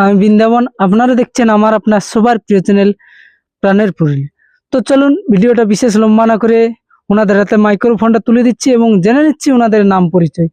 আমি বৃন্দাবন, আপনারা দেখছেন আমার আপনার সবার প্রিয় চ্যানেল প্রাণের পুরুলি। তো চলুন, ভিডিওটা বিশেষ লম্বা না করে ওনাদের হাতে মাইক্রোফোনটা তুলে দিচ্ছি এবং জেনে নিচ্ছি ওনাদের নাম পরিচয়।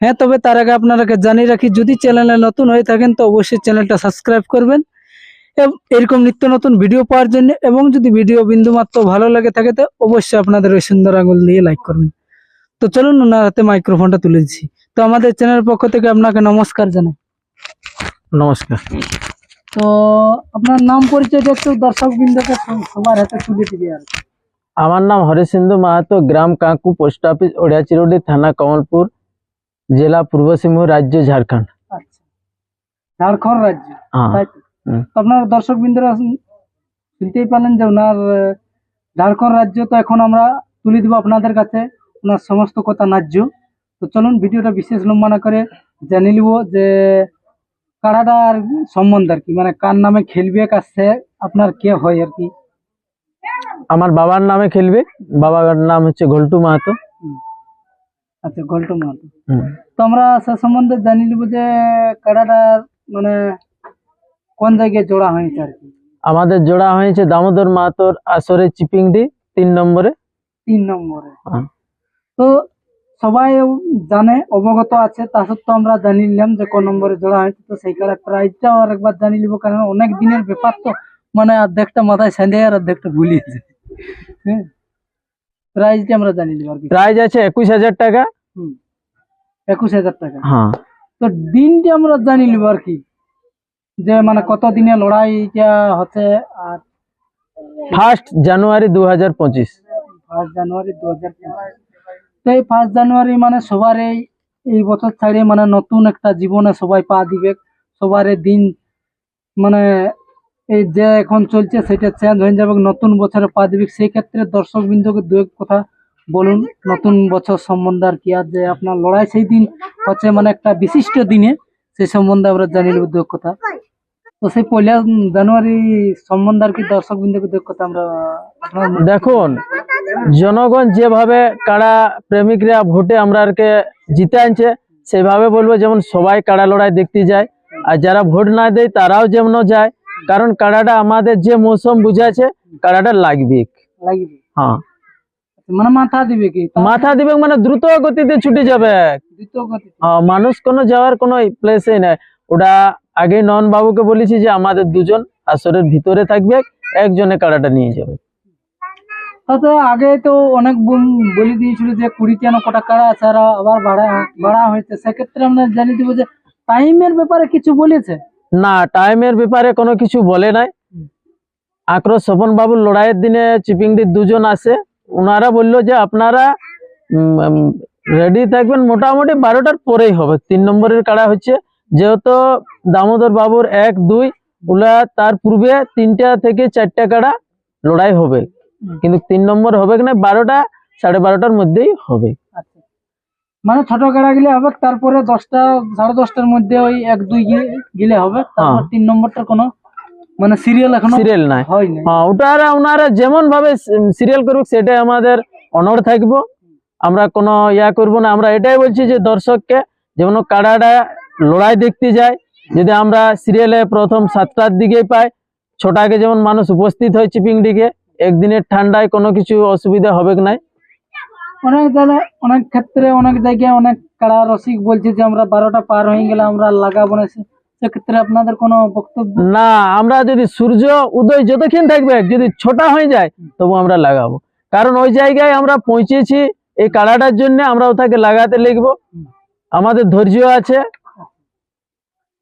হ্যাঁ তবে তার আগে আপনারাকে জানিয়ে রাখি, যদি চ্যানেলে নতুন হয়ে থাকেন তো অবশ্যই চ্যানেলটা সাবস্ক্রাইব করবেন। এরকম নিত্য নতুন ভিডিও পাওয়ার জন্য এবং যদি ভিডিও বিন্দুমাত্র ভালো লাগে থাকে তো অবশ্যই আপনাদের ওই সুন্দর আঙুল দিয়ে লাইক করবেন। তো চলুন, ওনার হাতে মাইক্রোফোনটা তুলে দিচ্ছি। তো আমাদের চ্যানেলের পক্ষ থেকে আপনাকে নমস্কার জানাই। নমস্কার। তো আপনার নাম পরিচয়টা একটু দর্শক বিন্দুকে সবার হাতে তুলে দিবে আর আমার নাম হরিসিন্ধু মাহাতো গ্রাম কাঁকু পোস্ট অফিস ওড়িয়াচিরুডি থানা কমলপুর জেলা পূর্ব সিংহ রাজ্য ঝাড়খণ্ড। আচ্ছা। ঝাড়খণ্ড রাজ্য হ্যাঁ। আপনার দর্শক বিন্দুরা শুনতেই পারলেন যে ওনার ঝাড়খণ্ড রাজ্য তো এখন আমরা তুলে দিব আপনাদের কাছে। ওনার সমস্ত কথা ন্যায্য। তো চলুন ভিডিওটা বিশেষ লম্বা না করে জেনে নিব যে কাড়াটার সম্বন্ধে আর কি মানে কার নামে খেলবে কাছে আপনার কে হয় আর কি? আমার বাবার নামে খেলবে বাবার নাম হচ্ছে ঘল্টু মাহাতো। আচ্ছা গল্ট মাহাতো। তো আমরা সে সম্বন্ধে জানি নিব যে কারাটার মানে কোন জায়গায় জোড়া হয়েছে আর কি? আমাদের জোড়া হয়েছে দামোদর মাহাতোর আসরে চিপিংডি তিন নম্বরে। তিন নম্বরে। হ্যাঁ। তো সবাই জানে অবগত আছে তা সত্ত্বেও আমরা জানি নিলাম যে কোন নম্বরে জোড়া হয়েছে তো সেই কারণে প্রাইজটাও আর একবার জানি নিব কারণ অনেক দিনের ব্যাপার তো মানে অর্ধেকটা মাথায় সাঁধে আর অর্ধেকটা ভুলিয়ে যায়। হ্যাঁ। প্রাইজটা আমরা জানি নিব আর কি। প্রাইজ আছে একুশ হাজার টাকা। হুম। একুশ হাজার টাকা। হ্যাঁ। তো দিনটা আমরা জানি নিব আর কি। যে মানে কত দিনে লড়াইটা হচ্ছে আর ফার্স্ট জানুয়ারি দু হাজার পঁচিশ। ফার্স্ট জানুয়ারি দু হাজার পঁচিশ। তো এই ফার্স্ট জানুয়ারি মানে সবার এই বছর ছাড়িয়ে মানে নতুন একটা জীবনে সবাই পা দিবে। সবার দিন মানে এই যে এখন চলছে সেটা চেঞ্জ হয়ে যাবে নতুন বছরে পা দিবে। সেই ক্ষেত্রে দর্শক বিন্দুকে দু এক কথা বলুন, নতুন বছর সম্বন্ধে আর কি, আর যে আপনার লড়াই সেই দিন হচ্ছে মানে একটা বিশিষ্ট দিনে, সেই সম্বন্ধে আমরা নেব দু এক কথা। তো সেই পয়লা জানুয়ারি সম্বন্ধে আর কি দর্শক বিন্দুকে কথা আমরা দেখুন জনগণ যেভাবে কাড়া প্রেমিকরা ভোটে আমরাকে জিতে আনছে সেভাবে বলব যেমন সবাই কাড়া লড়াই দেখতে যায় আর যারা ভোট না দেয় তারাও যেমন যায় কারণ কাড়াটা আমাদের যে মৌসুম বুঝাচ্ছে কাড়াটা লাগবে। হ্যাঁ। মানে মাথা দিবে কি? মাথা দিবে মানে দ্রুত গতিতে ছুটে যাবে। গতি হ্যাঁ, মানুষ কোনো যাওয়ার কোনো প্লেসই নাই। ওটা আগে নন বাবুকে বলেছি যে আমাদের দুজন আসরের ভিতরে থাকবে একজনে কাড়াটা নিয়ে যাবে। আগে তো অনেক বলে দিয়েছিল যে কুড়ি কেন কটা কাড়া আছে আর আবার বাড়া বাড়া হয়েছে। সেক্ষেত্রে আমরা জানি দিব যে টাইমের ব্যাপারে কিছু বলেছে? না টাইমের ব্যাপারে কোনো কিছু বলে নাই। আক্রোশ স্বপন বাবুর লড়াইয়ের দিনে চিপিংডির দুজন আসে ওনারা বলল যে আপনারা রেডি থাকবেন। মোটামুটি বারোটার পরেই হবে। তিন নম্বরের কাড়া হচ্ছে। যেহেতু দামোদর বাবুর এক দুই ওলা তার পূর্বে তিনটা থেকে চারটা কাড়া লড়াই হবে। কিন্তু তিন নম্বর হবে কিনা? বারোটা সাড়ে বারোটার মধ্যেই হবে। আচ্ছা। মানে ছোট কাড়া গিলে হবে তারপরে দশটা সাড়ে দশটার মধ্যে ওই এক দুই গিলে হবে। তারপর হ্যাঁ। তিন নম্বরটা কোনো মানে সিরিয়াল এখনও সিরিয়াল নাই। হয় ওটারা ওনারা যেমন ভাবে সিরিয়াল করবে সেটাই আমাদের অনর থাকব। আমরা কোনো ইয়া করব না। আমরা এটাই বলছি যে দর্শককে যেমন কাড়াটা লড়াই দেখতে যায়। যদি আমরা সিরিয়ালে প্রথম সাতটার দিকেই পাই ছটাকে যেমন মানুষ উপস্থিত হয় চিপিংডিকে একদিনের ঠান্ডায় কোনো কিছু অসুবিধা হবে কি নাই? অনেক জায়গায় অনেক ক্ষেত্রে অনেক জায়গায় অনেক কাড়া রসিক বলছে যে আমরা বারোটা পার হয়ে গেলে আমরা লাগাবো না। সেক্ষেত্রে আপনাদের কোনো বক্তব্য? না আমরা যদি সূর্য উদয় যতক্ষণ থাকবে যদি ছোটা হয়ে যায় তবু আমরা লাগাবো। কারণ ওই জায়গায় আমরা পৌঁছেছি এই কাড়াটার জন্য আমরা ওটাকে লাগাতে লিখব। আমাদের ধৈর্য আছে।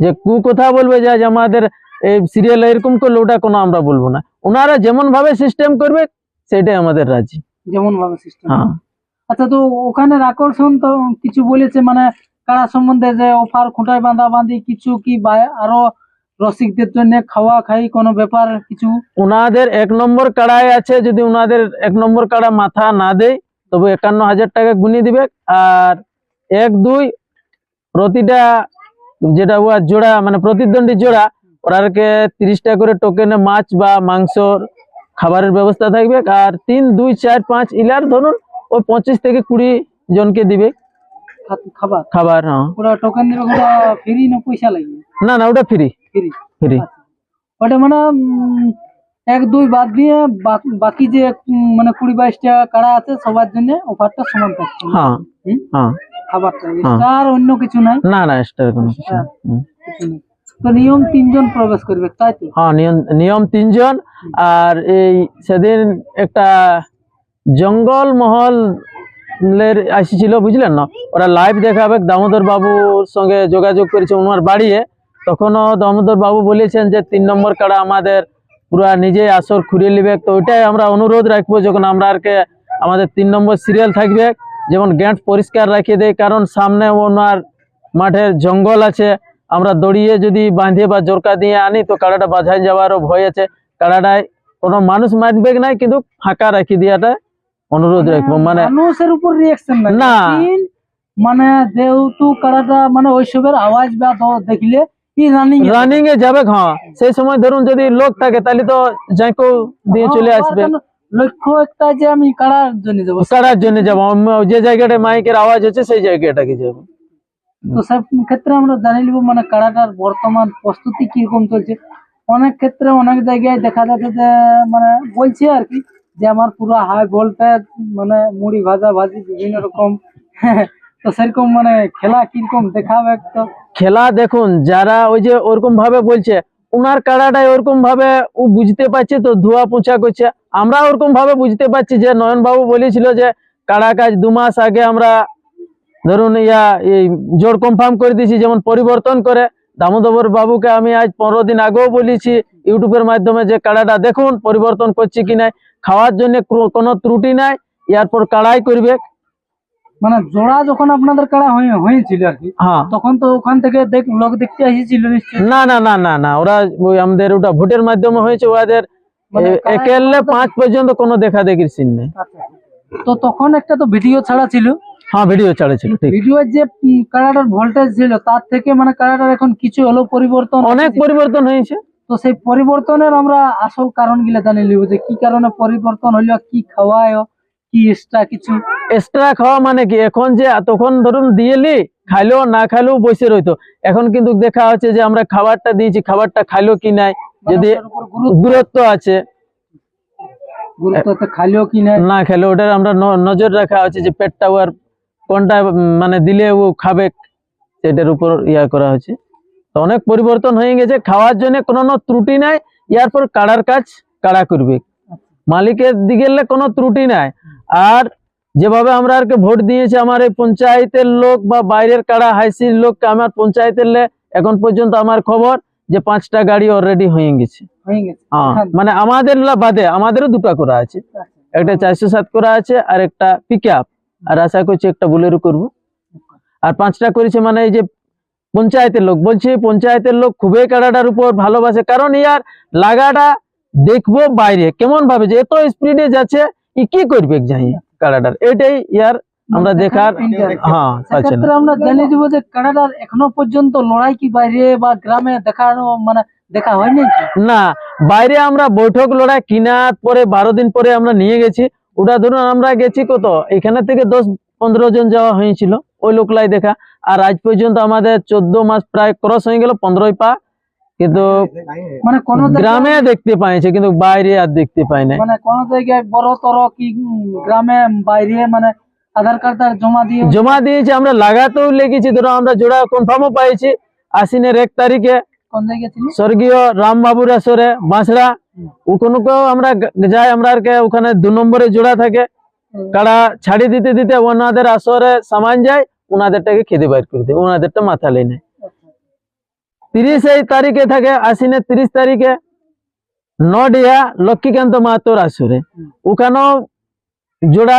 যে কু কথা বলবে যে আজ আমাদের এই সিরিয়াল এরকম করলে ওটা কোনো আমরা বলব না। ওনারা যেমন ভাবে সিস্টেম করবে সেটাই আমাদের রাজি। যেমন ভাবে সিস্টেম হ্যাঁ। আচ্ছা তো ওখানের আকর্ষণ তো কিছু বলেছে মানে কারা সম্বন্ধে যে অফার খুঁটায় বাঁধা বাঁধি কিছু কি বা আরও রসিকদের জন্য খাওয়া খাই কোনো ব্যাপার কিছু? ওনাদের এক নম্বর কাড়াই আছে যদি ওনাদের এক নম্বর কাড়া মাথা না দেয় তবে একান্ন হাজার টাকা গুনিয়ে দিবে। আর এক দুই প্রতিটা যেটা উয়া জোড়া মানে প্রতিদ্বন্দ্বী জোড়া ওরাকে তিরিশ টাকা করে টোকেনে মাছ বা মাংসর খাবারের ব্যবস্থা থাকবে। আর তিন দুই চার পাঁচ ইলার ধরুন ওই পঁচিশ থেকে কুড়ি জনকে দিবে। খাবার? খাবার হ্যাঁ। ওরা টোকেন দিবে ওটা ফ্রি না পয়সা লাগবে? না না ওটা ফ্রি ফ্রি ফ্রি ওটা মানে এক দুই বাদ দিয়ে বাক- যে মানে কুড়ি বাইশটা কাড়া আছে সবার জন্য অফারটা সমান থাকছে। হ্যাঁ? হ্যাঁ। খাবারটা এক্সট্রা অন্য কিছু নাই? না না এক্সট্রা কোনো কিছু হ্যাঁ। তো নিয়ম তিনজন প্রবেশ করবে তাই তো? হ্যাঁ নিয়ম নিয়ম তিনজন। আর এই সেদিন একটা জঙ্গল মহল আসছিল বুঝলেন না? ওরা লাইভ দেখাবে। দামোদর বাবুর সঙ্গে যোগাযোগ করেছে ওনার বাড়িয়ে। তখনও দামোদর বাবু বলেছেন যে তিন নম্বর কাড়া আমাদের পুরা নিজেই আসর খুঁড়িয়ে নিবে। তো ওইটাই আমরা অনুরোধ রাখব যখন আমরা আর কে আমাদের তিন নম্বর সিরিয়াল থাকবে। যেমন গেট পরিষ্কার রাখিয়ে দেয় কারণ সামনে ওনার মাঠের জঙ্গল আছে। আমরা দড়িয়ে যদি বাঁধিয়ে বা জোরকা দিয়ে আনি তো কাড়াটা বাঝাই যাওয়ারও ভয় আছে। কাড়াটায় কোনো মানুষ মারবে নাই কিন্তু ফাঁকা রাখি দিয়াটা অনুরোধ রাখব। মানে মানুষের উপর রিয়াকশন নাই। না। মানে যেহেতু কাড়াটা মানে ওইসবের আওয়াজ বা দেখলে রানিং রানিং এ যাবে হ্যাঁ। সেই সময় ধরুন যদি লোক থাকে তাহলে তো যাইকো দিয়ে চলে আসবে। লক্ষ্য একটা যে আমি কাড়ার জন্য যাব। কাড়ার জন্য যাব। যে জায়গাটা মাইকের আওয়াজ হচ্ছে সেই জায়গাটাকে যাব। তো সব ক্ষেত্রে আমরা জানি নিব মানে কাড়াটার বর্তমান প্রস্তুতি কীরকম চলছে। অনেক ক্ষেত্রে অনেক জায়গায় দেখা যাচ্ছে যে মানে বলছে আর কি যে আমার পুরো হাই ভোল্টেজ মানে মুড়ি ভাজা ভাজি বিভিন্ন রকম। তো সেরকম মানে খেলা কীরকম দেখাবে তো খেলা দেখুন যারা ওই যে ওরকম ভাবে বলছে উনার কাড়াটাই ওরকম ভাবে ও বুঝতে পারছে তো, ধোয়া পোছা করছে। আমরা ওরকম ভাবে বুঝতে পারছি যে নয়ন বাবু বলেছিল যে, কাড়া কাজ দু মাস আগে আমরা ধরুন ইয়া, এই জোর কনফার্ম করে দিয়েছি, যেমন পরিবর্তন করে। দামোদর বাবুকে আমি আজ পনেরো দিন আগেও বলেছি ইউটিউবের মাধ্যমে যে, কাড়াটা দেখুন, পরিবর্তন করছি কি নাই। খাওয়ার জন্য কোনো ত্রুটি নাই, এরপর কাড়াই করবে। মানে জোড়া যখন আপনাদের কাড়া হয়ে হয়েছিল আর কি হ্যাঁ। তখন তো ওখান থেকে দেখ লোক দেখতে এসেছিল না না না না না ওরা ওই আমাদের ওটা ভোটের মাধ্যমে হয়েছে ওদের মানে কারা একেলে পাঁচ পর্যন্ত কোনো দেখা দেখির সিন নেই। আচ্ছা। তো তখন একটা তো ভিডিও ছাড়া ছিল। হ্যাঁ ভিডিও ছাড়েছিল ঠিক। ভিডিওর যে উম, কাড়াটার ভোল্টেজ ছিল তার থেকে মানে কাড়াটার এখন কিছু হলো পরিবর্তন অনেক পরিবর্তন হয়েছে। তো সেই পরিবর্তনের আমরা আসল কারণগুলা জানি লিব যে কি কারণে পরিবর্তন হইল কি খাওয়ায় কি এক্সট্রা কিছু? এক্সট্রা খাওয়া মানে কি? এখন যে তখন ধরুন দিয়েলি খাইলো না খাইলেও বসে রইতো। এখন কিন্তু দেখা হচ্ছে যে আমরা খাবারটা দিয়েছি খাবারটা খাইলো কি নাই? যদি গুরুত্ব আছে। গুরুত্ব কি না না খেলে ওটার আমরা নজর রাখা হচ্ছে যে পেটটা ওর কোনটা মানে দিলে ও খাবে সেটার উপর ইয়া করা হচ্ছে তো অনেক পরিবর্তন হয়ে গেছে খাওয়ার জন্য কোনো ত্রুটি নাই এরপর কাড়ার কাজ কাড়া করবে। মালিকের দিকে কোনো ত্রুটি নাই। আর যেভাবে আমরা আর কি ভোট দিয়েছি আমার এই পঞ্চায়েতের লোক বা বাইরের কাড়া হাইসির লোককে আমার পঞ্চায়েতের লে এখন পর্যন্ত আমার খবর যে পাঁচটা গাড়ি অলরেডি হয়ে গেছে। হয়ে। মানে আমাদের বাদে আমাদেরও দুটো করা আছে। একটা চারশো সাত করা আছে আর একটা পিক আপ আর আশা করছি একটা বুলেরো করব। আর পাঁচটা করেছে মানে এই যে পঞ্চায়েতের লোক। বলছি পঞ্চায়েতের লোক খুবই কাড়াটার উপর ভালোবাসে। কারণ ইয়ার লাগাটা দেখব বাইরে। কেমন ভাবে যে এত স্পিডে যাচ্ছে ই কি করবে যাই কাড়াটার এটাই ইয়ার আমরা দেখার হ্যাঁ সেক্ষেত্রে আমরা জেনে দিব যে কানাডার এখনও পর্যন্ত লড়াই কি বাইরে বা গ্রামে দেখানো মানে দেখা হয়নি না বাইরে আমরা বৈঠক লড়াই কিনার পরে বারো দিন পরে আমরা নিয়ে গেছি। ওটা ধরুন আমরা গেছি কত? এখানে থেকে দশ পনেরো জন যাওয়া হয়েছিল ওই লোকলাই দেখা। আর আজ পর্যন্ত আমাদের চোদ্দ মাস প্রায় ক্রস হয়ে গেল পনেরোই পা কিন্তু মানে কোন গ্রামে দেখতে পাইছে কিন্তু বাইরে আর দেখতে পাই না মানে কোন জায়গায় বড় তর কি গ্রামে বাইরে মানে আধার কার্ড জমা দিয়ে জমা দিয়েছি আমরা লাগাতেও লেগেছি ধরো আমরা জোড়া কনফার্মও পাইছি আশ্বিনের এক তারিখে। স্বর্গীয় রামবাবুর আসরে বাঁশড়া। ওখানেও আমরা যাই আমরা আর কে ওখানে দু নম্বরে জোড়া থাকে। কাড়া ছাড়ি দিতে দিতে ওনাদের আসরে সামান যায় ওনাদেরটাকে খেতে বাইর করে দেয় ওনাদেরটা মাথা লেই নেয় তিরিশ এই তারিখে থাকে আশ্বিনের তিরিশ তারিখে। নডিয়া, লক্ষ্মীকান্ত মাহাতোর আসরে। ওখানেও জোড়া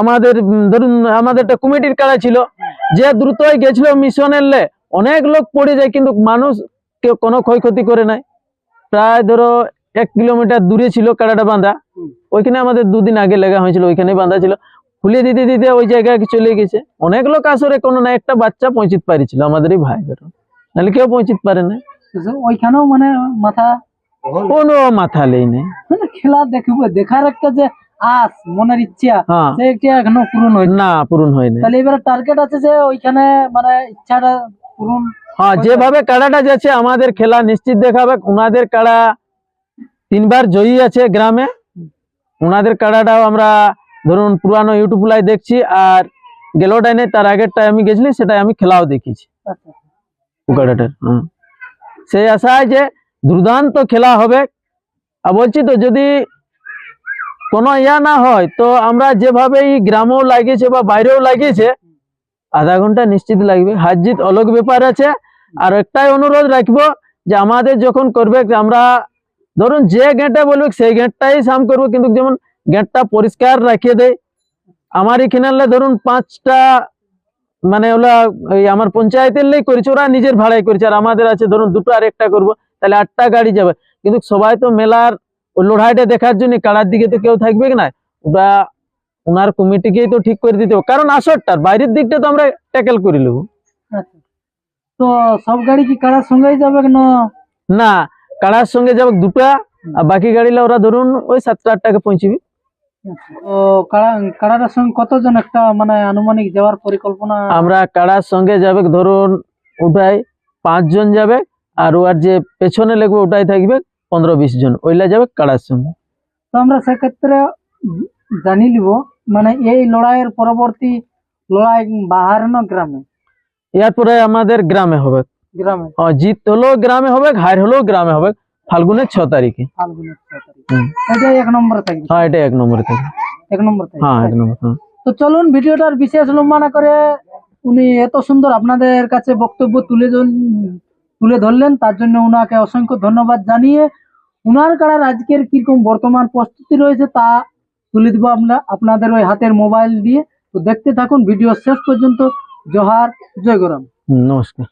আমাদের ধরুন আমাদের একটা কমিটির কাড়া ছিল, যে দ্রুতই গেছিল মিশনের অনেক লোক পড়ে যায়, কিন্তু মানুষ কেউ কোনো ক্ষয়ক্ষতি করে নাই। প্রায় ধরো এক কিলোমিটার দূরে ছিল কাড়াটা বাঁধা। ওইখানে আমাদের দুদিন আগে লেগা হয়েছিল ওইখানে বাঁধা ছিল। খুলে দিতে দিতে ওই জায়গায় চলে গেছে। অনেক লোক আসরে কোনো না একটা বাচ্চা পৌঁছিত পারিছিল আমাদেরই ভাই ধরো নাহলে কেউ পৌঁছিত পারে না। ওইখানেও মানে মাথা কোনো মাথা লেই নেই মানে খেলা দেখব দেখার একটা যে আস মনের ইচ্ছা হ্যাঁ। সেটা এখনও পূরণ হয়নি না পূরণ হয় না তাহলে এবারে টার্গেট আছে যে ওইখানে মানে ইচ্ছাটা পূরণ হ্যাঁ যেভাবে কাড়াটা যাচ্ছে আমাদের খেলা নিশ্চিত দেখাবে। ওনাদের কাড়া তিনবার জয়ী আছে গ্রামে। ওনাদের কাড়াটাও আমরা ধরুন পুরানো ইউটিউব লাই দেখছি আর গেলোটাই নেই তার আগেরটায় আমি গেছিলি সেটাই আমি খেলাও দেখেছি। আচ্ছা। কাড়াটার হ্যাঁ সেই আশায় যে দুর্দান্ত খেলা হবে। আর বলছি তো, যদি কোনো ইয়া না হয়, তো আমরা যেভাবে এই গ্রামেও লাগিয়েছে বা বাইরেও লাগিয়েছে, আধা ঘণ্টা নিশ্চিত লাগবে। হার জিত অলগ ব্যাপার আছে। আর একটাই অনুরোধ রাখব যে আমাদের যখন করবে, আমরা ধরুন যে গেঁটে বলবে, সেই গেঁটটাই সাম করব। কিন্তু যেমন গেঁটটা পরিষ্কার রাখিয়ে দেয়, আমার এখানে ধরুন পাঁচটা মানে ওলা ওই আমার পঞ্চায়েতের লেই করেছে ওরা নিজের ভাড়াই করেছে আর আমাদের আছে ধরুন দুটো আর একটা করব তাহলে আটটা গাড়ি যাবে। কিন্তু সবাই তো মেলার ওই লড়াইটা দেখার জন্য কাড়ার দিকে তো কেউ থাকবে কি না? ওটা ওনার কমিটিকেই তো ঠিক করে দিতে হবে। কারণ আসরটার বাইরের দিকটা তো আমরা ট্যাকেল করে নেব। আচ্ছা। তো সব গাড়ি কি কারার সঙ্গেই যাবে না? না কাড়ার সঙ্গে যাবে দুটা আর বাকি গাড়িলা ওরা ধরুন ওই সাতটা আটটাকে পৌঁছবি। তো কারার সঙ্গে কতজন একটা মানে আনুমানিক যাওয়ার পরিকল্পনা? আমরা কাড়ার সঙ্গে যাবে ধরুন ওটাই পাঁচজন যাবে আর ওর যে পেছনে লাগবে ওটাই থাকবে পনেরো বিশ জন ওইলা যাবে কাড়ার সঙ্গে। তো আমরা সেক্ষেত্রে জানি লিব মানে এই লড়াইয়ের পরবর্তী লড়াই বাহারানো গ্রামে? এরপরে আমাদের গ্রামে হবে। গ্রামে। জিত হলেও গ্রামে হবে হার হলেও গ্রামে হবে। ফাল্গুনের ছ তারিখে। ফাল্গুনের ছ তারিখ। এটাই এক নম্বরে থাকবে। হ্যাঁ এটা এক নম্বরে থাকবে। এক নম্বর হ্যাঁ এক নম্বর হ্যাঁ। তো চলুন ভিডিওটার বিশেষ লম্বা করে উনি এত সুন্দর আপনাদের কাছে বক্তব্য তুলে তুলে ধরলেন তার জন্য উনাকে অসংখ্য ধন্যবাদ জানিয়ে উনার কারার আজকের কীরকম বর্তমান প্রস্তুতি রয়েছে তা তুলে দিব আমরা আপনাদের ওই হাতের মোবাইল দিয়ে। তো দেখতে থাকুন ভিডিও শেষ পর্যন্ত। জোহার জয় গরম নমস্কার।